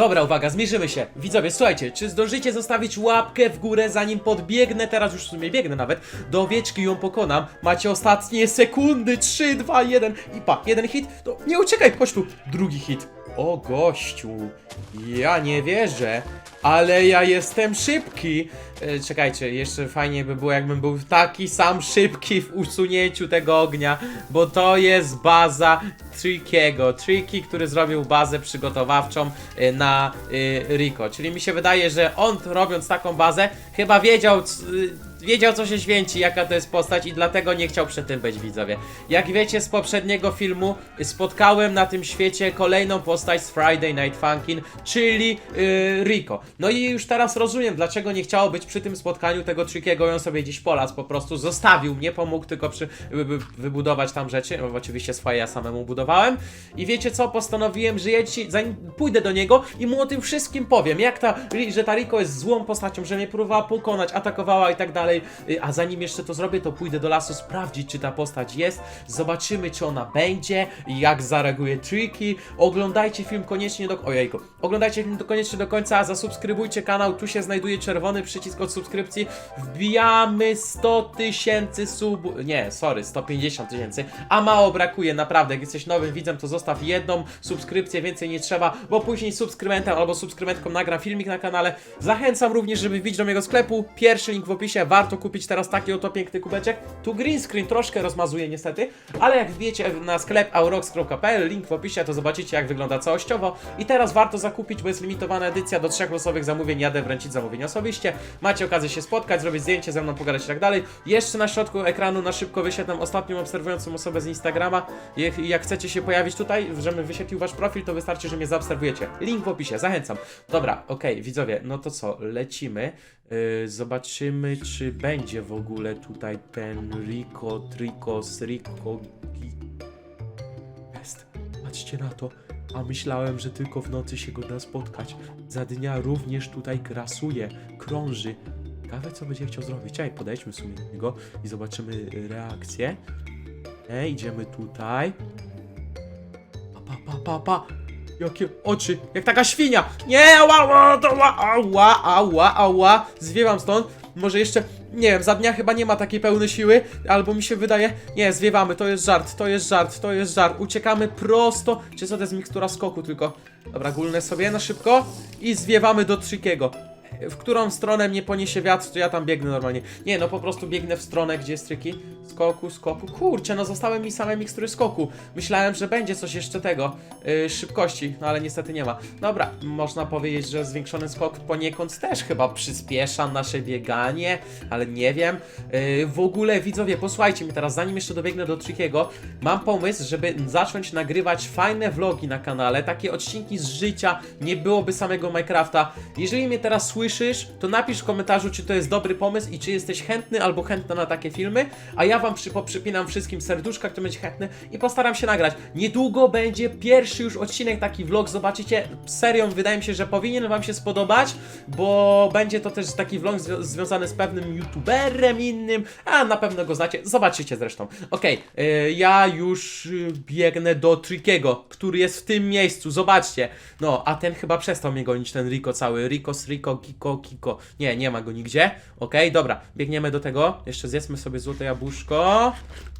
Dobra, uwaga, zmierzymy się. Widzowie, słuchajcie, czy zdążycie zostawić łapkę w górę, zanim podbiegnę, teraz już w sumie biegnę nawet, do owieczki i ją pokonam. Macie ostatnie sekundy, 3, 2, 1 i pa, jeden hit, to nie uciekaj, chodź drugi hit. O gościu, ja nie wierzę, ale ja jestem szybki. E, czekajcie, jeszcze fajnie by było, jakbym był taki sam szybki w usunięciu tego ognia, bo to jest baza Trickiego. Tricky, który zrobił bazę przygotowawczą e, na e, Rico. Czyli mi się wydaje, że on robiąc taką bazę, chyba wiedział, wiedział co się święci, jaka to jest postać i dlatego nie chciał przy tym być widzowie. Jak wiecie z poprzedniego filmu, spotkałem na tym świecie kolejną postać z Friday Night Funkin', czyli yy, Rico. No i już teraz rozumiem, dlaczego nie chciało być przy tym spotkaniu tego Trickiego on sobie gdzieś polas po prostu zostawił, nie pomógł tylko przy, wy, wy, wybudować tam rzeczy, no, oczywiście swoje ja samemu budowałem. I wiecie co, postanowiłem, że ja dzisiaj, zanim pójdę do niego i mu o tym wszystkim powiem, jak ta, że ta Rico jest złą postacią, że mnie próbowała pokonać, atakowała i tak dalej, Y, a zanim jeszcze to zrobię, to pójdę do lasu sprawdzić, czy ta postać jest, zobaczymy, czy ona będzie, jak zareaguje Tricky, oglądajcie film koniecznie do... Ojejku, oglądajcie film koniecznie do końca, zasubskrybujcie kanał, tu się znajduje czerwony przycisk od subskrypcji, wbijamy 100 tysięcy sub... nie, sorry, 150 tysięcy, a mało brakuje, naprawdę, jak jesteś nowym widzem, to zostaw jedną subskrypcję, więcej nie trzeba, bo później subskrybentem albo subskrybentką nagram filmik na kanale, zachęcam również, żeby wbić do mojego sklepu, pierwszy link w opisie, kupić teraz taki oto piękny kubeczek, tu green screen troszkę rozmazuje niestety, ale jak wbijecie na sklep aurox.pl, link w opisie, to zobaczycie jak wygląda całościowo i teraz warto zakupić, bo jest limitowana edycja do trzech losowych zamówień, jadę wręczyć zamówienie osobiście, macie okazję się spotkać, zrobić zdjęcie ze mną, pogadać i tak dalej. Jeszcze na środku ekranu na szybko wyświetlam ostatnią obserwującą osobę z Instagrama. Jak, chcecie się pojawić tutaj, żebym wyświetlił wasz profil, to wystarczy, że mnie zaobserwujecie. Link w opisie, zachęcam. Dobra, okej, widzowie, no to co, lecimy. Yy, zobaczymy, czy będzie w ogóle tutaj ten Rico, Tricos, Rico, jest. Patrzcie na to. A myślałem, że tylko w nocy się go da spotkać. Za dnia również tutaj grasuje, krąży. Ciekawe, co będzie chciał zrobić. Ej, podejdźmy sobie do niego i zobaczymy reakcję. Ej, idziemy tutaj. Pa, pa, pa, pa, pa. Jakie oczy, jak taka świnia. Nie, ała, ała, ała, ała, ała. Zwiewam stąd. Może jeszcze, nie wiem, za dnia chyba nie ma takiej pełnej siły, albo mi się wydaje, nie, zwiewamy, to jest żart, to jest żart, to jest żart. Uciekamy prosto, czy co to jest mikstura skoku tylko. Dobra, gulnę sobie na szybko i zwiewamy do Trickiego. W którą stronę mnie poniesie wiatr, to ja tam biegnę normalnie. Nie, no po prostu biegnę w stronę, gdzie jest Tricky. Skoku, skoku. Kurczę, no zostały mi same mikstury skoku. Myślałem, że będzie coś jeszcze tego, yy, szybkości, no ale niestety nie ma. Dobra, można powiedzieć, że zwiększony skok poniekąd też chyba przyspiesza nasze bieganie, ale nie wiem. Yy, w ogóle, widzowie, posłuchajcie mi teraz, zanim jeszcze dobiegnę do Trickiego, mam pomysł, żeby zacząć nagrywać fajne vlogi na kanale, takie odcinki z życia, nie byłoby samego Minecrafta. Jeżeli mnie teraz słyszysz, to napisz w komentarzu, czy to jest dobry pomysł i czy jesteś chętny albo chętna na takie filmy, a ja wam przy, wszystkim serduszka, kto będzie chętny i postaram się nagrać. Niedługo będzie pierwszy już odcinek, taki vlog, zobaczycie, serio, wydaje mi się, że powinien wam się spodobać, bo będzie to też taki vlog zwią- związany z pewnym youtuberem innym, a na pewno go znacie, zobaczycie zresztą. Okej, y, ja już y, biegnę do Trickiego, który jest w tym miejscu, zobaczcie. No, a ten chyba przestał mnie gonić, ten Rico cały, Ricos, Rico, Kiko, Kiko. Nie, nie ma go nigdzie. Okej, dobra, biegniemy do tego, jeszcze zjedzmy sobie złote jabłuszko.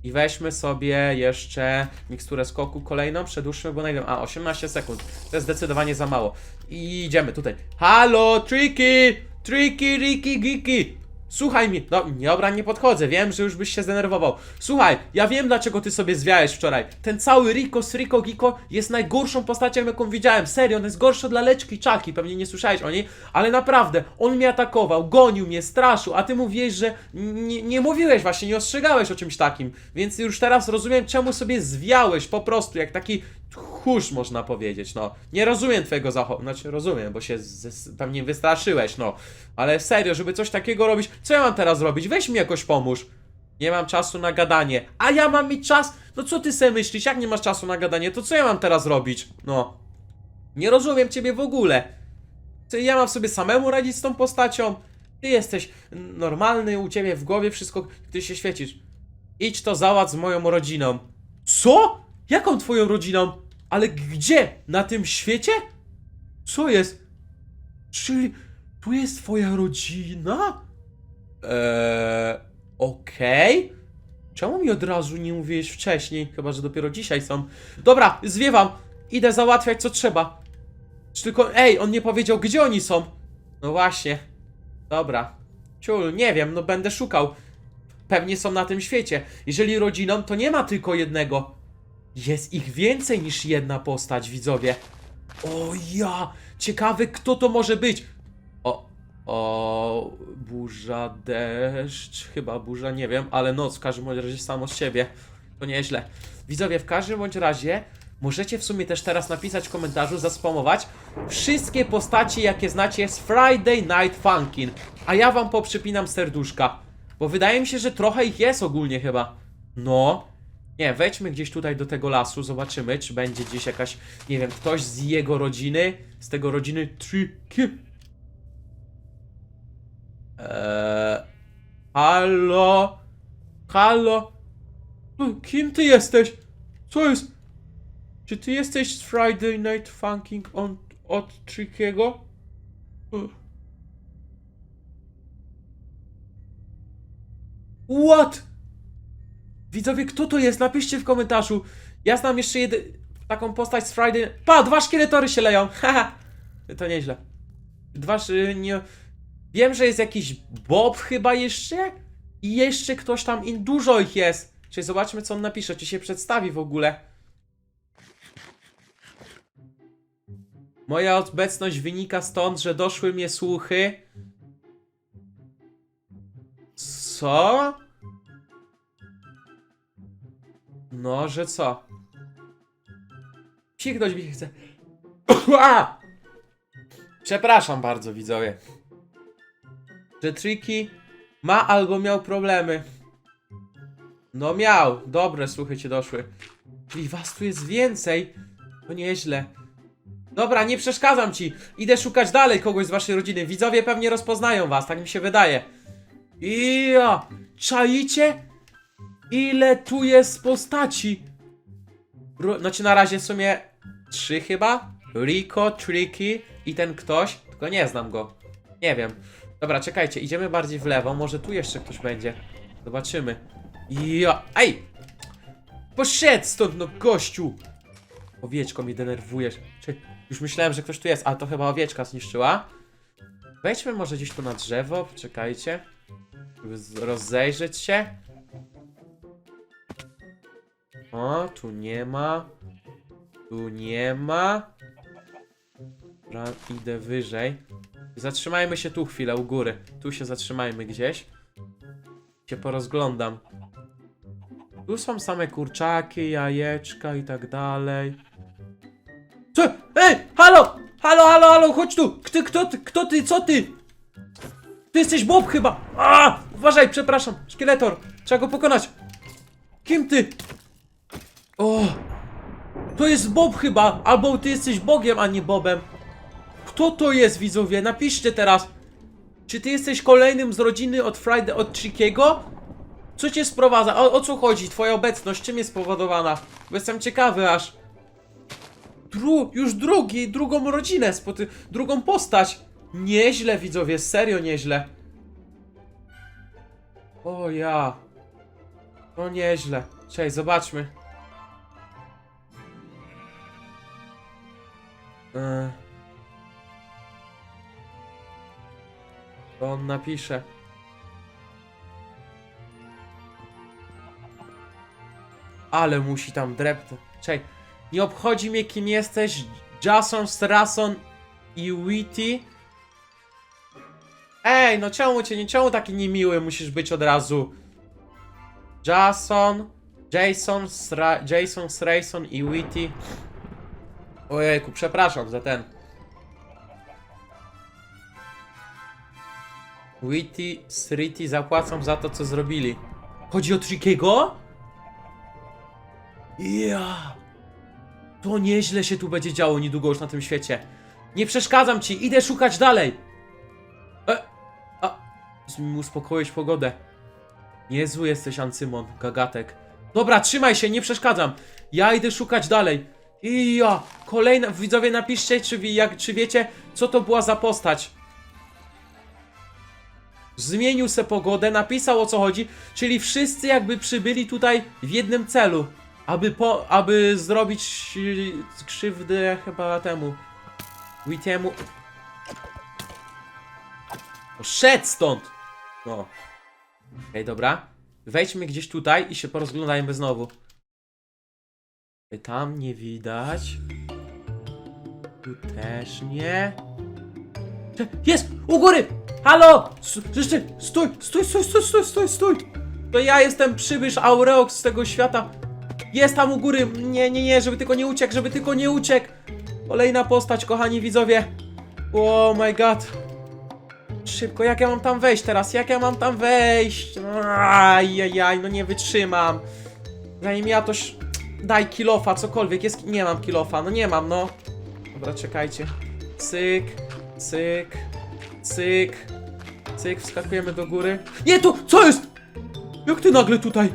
I weźmy sobie jeszcze miksturę skoku kolejną, przedłużmy, bo najdę. A, 18 sekund. To jest zdecydowanie za mało. I idziemy tutaj. Halo, Tricky! Tricky, Ricky, Giki! Słuchaj mi, no dobra, nie podchodzę, wiem, że już byś się zdenerwował. Słuchaj, ja wiem dlaczego ty sobie zwiałeś wczoraj. Ten cały Rico z Rico Giko jest najgorszą postacią jaką widziałem. Serio, on jest gorszy dla leczki czaki, pewnie nie słyszałeś o niej, ale naprawdę, on mnie atakował, gonił mnie, straszył, a ty mówiłeś, że nie, mówiłeś właśnie, nie ostrzegałeś o czymś takim. Więc już teraz rozumiem, czemu sobie zwiałeś po prostu, jak taki tchórz można powiedzieć, no. Nie rozumiem twojego zachowania, znaczy rozumiem, bo się pewnie wystraszyłeś, no. Ale serio, żeby coś takiego robić, co ja mam teraz robić? Weź mi jakoś pomóż. Nie mam czasu na gadanie. A ja mam mieć czas? No co ty sobie myślisz? Jak nie masz czasu na gadanie, to co ja mam teraz robić? No. Nie rozumiem ciebie w ogóle. Czy ja mam sobie samemu radzić z tą postacią? Ty jesteś normalny, u ciebie w głowie wszystko, ty się świecisz. Idź to załatw z moją rodziną. Co? Jaką twoją rodziną? Ale gdzie? Na tym świecie? Co jest? Czyli tu jest twoja rodzina? Eee, okej. Czemu mi od razu nie mówiłeś wcześniej? Chyba, że dopiero dzisiaj są. Dobra, zwiewam. Idę załatwiać co trzeba. Tylko, ej, on nie powiedział, gdzie oni są. No właśnie. Dobra. Ciul, nie wiem, no będę szukał. Pewnie są na tym świecie. Jeżeli rodziną, to nie ma tylko jednego. Jest ich więcej niż jedna postać, widzowie. O ja! Ciekawy, kto to może być. O, o, burza, deszcz, chyba burza, nie wiem, ale noc w każdym razie samo z siebie. To nieźle. Widzowie, w każdym bądź razie możecie w sumie też teraz napisać w komentarzu, zaspamować wszystkie postacie, jakie znacie z Friday Night Funkin'. A ja wam poprzypinam serduszka. Bo wydaje mi się, że trochę ich jest ogólnie chyba. No. Nie, wejdźmy gdzieś tutaj do tego lasu, zobaczymy, czy będzie gdzieś jakaś, nie wiem, ktoś z jego rodziny, z tego rodziny Tricky. Eee, halo? Halo? No, Kim ty jesteś? Co jest? Czy ty jesteś z Friday Night Funking on, od Trickiego? What? Widzowie, kto to jest? Napiszcie w komentarzu. Ja znam jeszcze jedy... taką postać z Friday... Pa, dwa szkieletory się leją! Haha! to nieźle. Dwa... szy- nie... Wiem, że jest jakiś Bob chyba jeszcze? I jeszcze ktoś tam, in dużo ich jest. Czyli zobaczmy, co on napisze, czy się przedstawi w ogóle. Moja obecność wynika stąd, że doszły mnie słuchy. Co? No, że co? Psiknąć mi się chce. A! Przepraszam bardzo, widzowie. Że Tricky ma albo miał problemy. No miał. Dobre słuchy cię doszły. Czyli was tu jest więcej. To nieźle. Dobra, nie przeszkadzam ci. Idę szukać dalej kogoś z waszej rodziny. Widzowie pewnie rozpoznają was, tak mi się wydaje. Ja, czaicie? Ile tu jest postaci? Ro znaczy na razie w sumie trzy chyba. Rico, Tricky i ten ktoś, tylko nie znam go. Nie wiem. Dobra, czekajcie, idziemy bardziej w lewo, może tu jeszcze ktoś będzie. Zobaczymy. Ja, ej! Poszedł stąd, no gościu! Owieczko mnie denerwujesz. Czy, już myślałem, że ktoś tu jest, a to chyba owieczka zniszczyła. Wejdźmy może gdzieś tu na drzewo, czekajcie. Żeby z- rozejrzeć się. O, tu nie ma. Tu nie ma. Dobra, idę wyżej. Zatrzymajmy się tu chwilę, u góry. Tu się zatrzymajmy gdzieś. Się porozglądam. Tu są same kurczaki, jajeczka i tak dalej. Co? Ej! Halo! Halo, halo, halo, chodź tu! Kto, kto ty, kto ty, co ty? Ty jesteś Bob chyba! A! Uważaj, przepraszam, szkieletor! Trzeba go pokonać! Kim ty? O! To jest Bob chyba! Albo ty jesteś Bogiem, a nie Bobem. Kto to jest, widzowie? Napiszcie teraz. Czy ty jesteś kolejnym z rodziny od Friday, od Trickiego? Co cię sprowadza? O, o co chodzi? Twoja obecność czym jest spowodowana? Bo jestem ciekawy aż. Dru już drugi, drugą rodzinę, drugą postać. Nieźle, widzowie, serio nieźle. O ja. No nieźle. Cześć, zobaczmy. Eee. To on napisze. Ale musi tam dreptać. Czekaj. Nie obchodzi mnie kim jesteś. Jason, Strason i Witty. Ej, no czemu cię nie czemu taki niemiły musisz być od razu? Jason, Jason, Sra Jason, Srayson i Witty. Ojejku, przepraszam za ten. Witty, Sriti zapłacą za to, co zrobili. Chodzi o Trickiego? Ja. To nieźle się tu będzie działo niedługo już na tym świecie. Nie przeszkadzam ci, idę szukać dalej. E, a, uspokoić pogodę. Niezły jesteś, Ancymon, gagatek. Dobra, trzymaj się, nie przeszkadzam. Ja idę szukać dalej. I ja, kolejna, widzowie napiszcie, czy, jak, czy wiecie, co to była za postać. Zmienił se pogodę, napisał o co chodzi, czyli wszyscy jakby przybyli tutaj w jednym celu. Aby po, aby zrobić yy, krzywdę chyba temu. Witiemu. Szedł stąd! No. Okej, dobra. Wejdźmy gdzieś tutaj i się porozglądajmy znowu. Tam nie widać. Tu też nie. Jest! U góry! Halo! Jeszcze! Stój! Stój, stój, stój, stój, stój, stój! To ja jestem przybysz Aureox z tego świata. Jest tam u góry! Nie, nie, nie, żeby tylko nie uciekł, żeby tylko nie uciekł! Kolejna postać, kochani widzowie. Oh my god. Szybko, jak ja mam tam wejść teraz? Jak ja mam tam wejść? Ajajaj, no nie wytrzymam. Zanim ja to... Daj kilofa, cokolwiek. Jest... Nie mam kilofa, no nie mam, no. Dobra, czekajcie. Cyk, cyk, cyk, cyk, wskakujemy do góry. Nie, tu! Co jest? Jak ty nagle tutaj?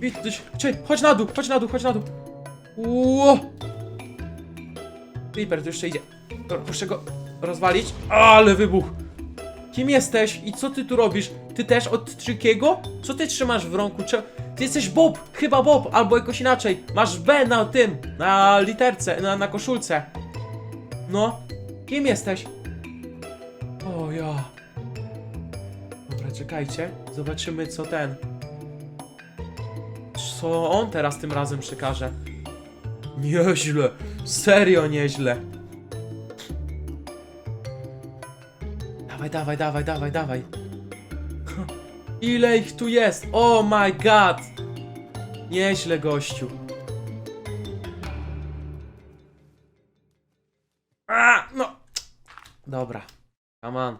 Widzisz, chodź na dół, chodź na dół, chodź na dół. Ło! Creeper tu jeszcze idzie. Dobra, muszę go rozwalić. Ale wybuch! Kim jesteś i co ty tu robisz? Ty też od Trickiego? Co ty trzymasz w rąku? Ty jesteś Bob, chyba Bob, albo jakoś inaczej. Masz B na tym, na literce, na, na koszulce. No, kim jesteś? O ja. Dobra, czekajcie. Zobaczymy co ten. Co on teraz tym razem przekaże? Nieźle, serio nieźle. Dawaj, dawaj, dawaj, dawaj, dawaj. Ile ich tu jest? Oh my god! Nieźle, gościu. A, no. Dobra. Come on.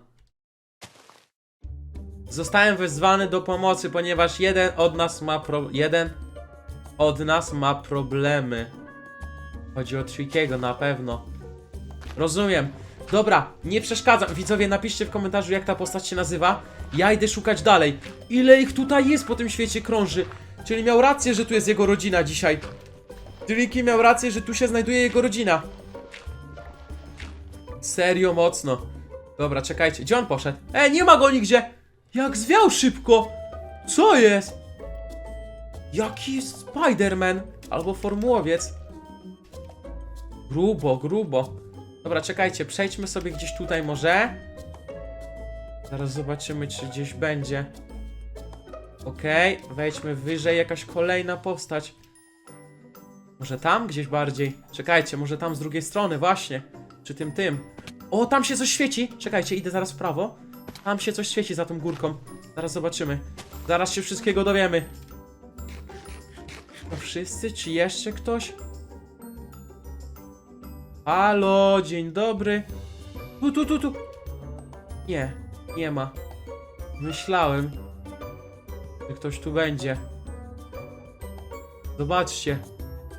Zostałem wezwany do pomocy, ponieważ jeden od nas ma pro... Jeden od nas ma problemy. Chodzi o Trickiego na pewno. Rozumiem. Dobra, nie przeszkadzam. Widzowie, napiszcie w komentarzu, jak ta postać się nazywa. Ja idę szukać dalej. Ile ich tutaj jest po tym świecie krąży? Czyli miał rację, że tu jest jego rodzina dzisiaj. Tricky miał rację, że tu się znajduje jego rodzina. Serio mocno. Dobra, czekajcie. Gdzie on poszedł? E, nie ma go nigdzie! Jak zwiał szybko! Co jest? Jaki Spider-Man? Albo formułowiec. Grubo, grubo. Dobra, czekajcie, przejdźmy sobie gdzieś tutaj może. Zaraz zobaczymy, czy gdzieś będzie. Okej, wejdźmy wyżej, jakaś kolejna postać. Może tam gdzieś bardziej? Czekajcie, może tam z drugiej strony, właśnie. Czy tym, tym. O, tam się coś świeci! Czekajcie, idę zaraz w prawo. Tam się coś świeci za tą górką. Zaraz zobaczymy. Zaraz się wszystkiego dowiemy. To wszyscy, czy jeszcze ktoś? Halo, dzień dobry. Tu, tu, tu, tu. Nie, nie ma. Myślałem, że ktoś tu będzie. Zobaczcie.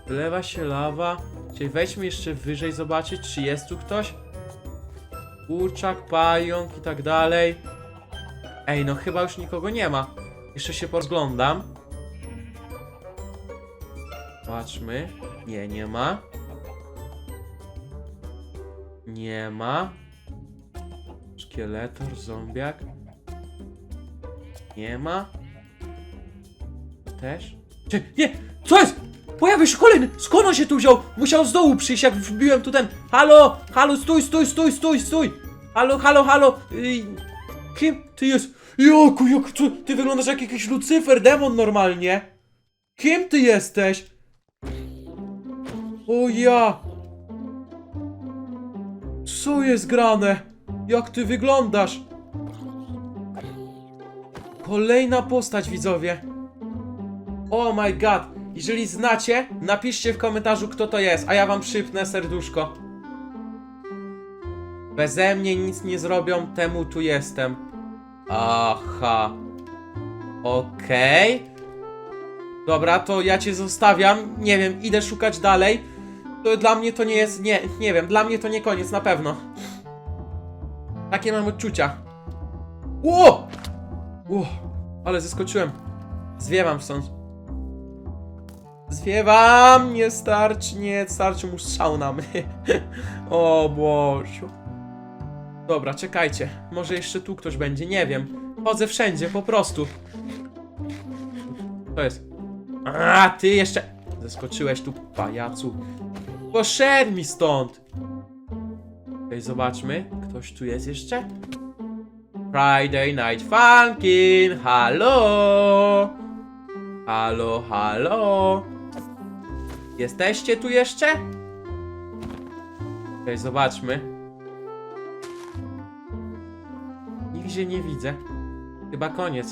Wlewa się lawa. Czyli wejdźmy jeszcze wyżej zobaczyć, czy jest tu ktoś. Kurczak, pająk i tak dalej. Ej, no chyba już nikogo nie ma. Jeszcze się porozglądam. Patrzmy. Nie, nie ma. Nie ma. Szkieletor, zombiak. Nie ma. Też. Cie, nie! Co jest? Pojawił się kolejny! Skąd on się tu wziął? Musiał z dołu przyjść, jak wbiłem tu ten. Halo! Halo, stój, stój, stój, stój, stój! Halo, halo, halo! Ej, kim ty jest? Joku, jak ty, ty wyglądasz jak jakiś Lucyfer, demon normalnie! Kim ty jesteś? O ja! Co jest grane? Jak ty wyglądasz? Kolejna postać, widzowie. Oh my god. Jeżeli znacie, napiszcie w komentarzu, kto to jest, a ja wam przypnę serduszko. Beze mnie nic nie zrobią, temu tu jestem. Aha. Okej. Dobra, to ja cię zostawiam. Nie wiem, idę szukać dalej. To dla mnie to nie jest. Nie, nie wiem, dla mnie to nie koniec, na pewno. Takie mam odczucia. Ło! Ło! Ale zeskoczyłem. Zwiewam stąd. Zwiewam, nie starczy, nie starczy mu strzał na mnie. o Boziu. Dobra, czekajcie. Może jeszcze tu ktoś będzie, nie wiem. Chodzę wszędzie, po prostu. To jest. A, ty jeszcze. Zeskoczyłeś tu, pajacu. Poszedł mi stąd. Okej, zobaczmy. Ktoś tu jest jeszcze? Friday Night Funkin', halo! Halo, halo! Jesteście tu jeszcze? Okej, zobaczmy. Nigdzie nie widzę. Chyba koniec.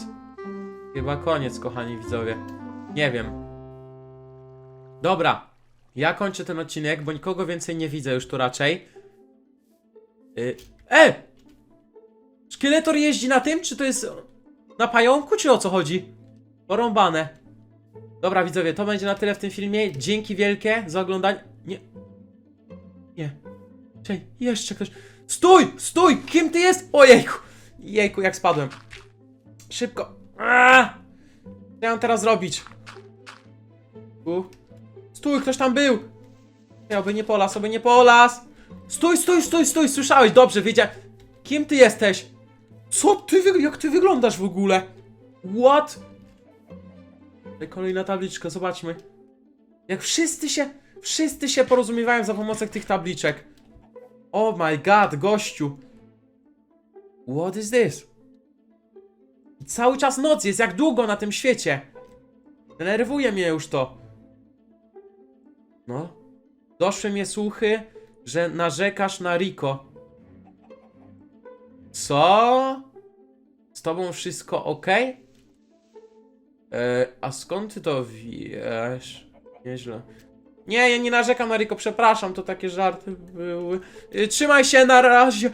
Chyba koniec, kochani widzowie. Nie wiem. Dobra. Ja kończę ten odcinek, bo nikogo więcej nie widzę już tu raczej. Y e! Szkieletor jeździ na tym, czy to jest na pająku, czy o co chodzi? Porąbane. Dobra, widzowie, to będzie na tyle w tym filmie. Dzięki wielkie za oglądanie. Nie. Nie. Czekaj, jeszcze ktoś. Stój! Stój! Kim ty jest? Ojejku! Jejku, jak spadłem. Szybko. Aaaa! Co ja mam teraz zrobić? Tu. Stój, ktoś tam był! Nie, oby nie polas, oby nie polas! Stój, stój, stój, stój, słyszałeś, dobrze, wiedziałem. Kim ty jesteś? Co ty, jak ty wyglądasz w ogóle? What? Ej, Kolejna tabliczka, zobaczmy. Jak wszyscy się, wszyscy się porozumiewają za pomocą tych tabliczek. Oh my god, gościu. What is this? Cały czas noc jest, jak długo na tym świecie? Denerwuje mnie już to. No. Doszły mnie słuchy, że narzekasz na Riko. Co? Z tobą wszystko ok? E, a skąd ty to wiesz? Nieźle. Nie, ja nie narzekam na Riko, przepraszam, to takie żarty były. E, trzymaj się na razie.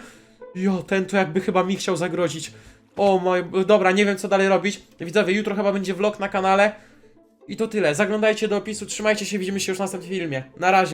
Jo, ten to jakby chyba mi chciał zagrozić. O mój, dobra, nie wiem co dalej robić. Widzowie, jutro chyba będzie vlog na kanale. I to tyle. Zaglądajcie do opisu, trzymajcie się, widzimy się już w następnym filmie. Na razie.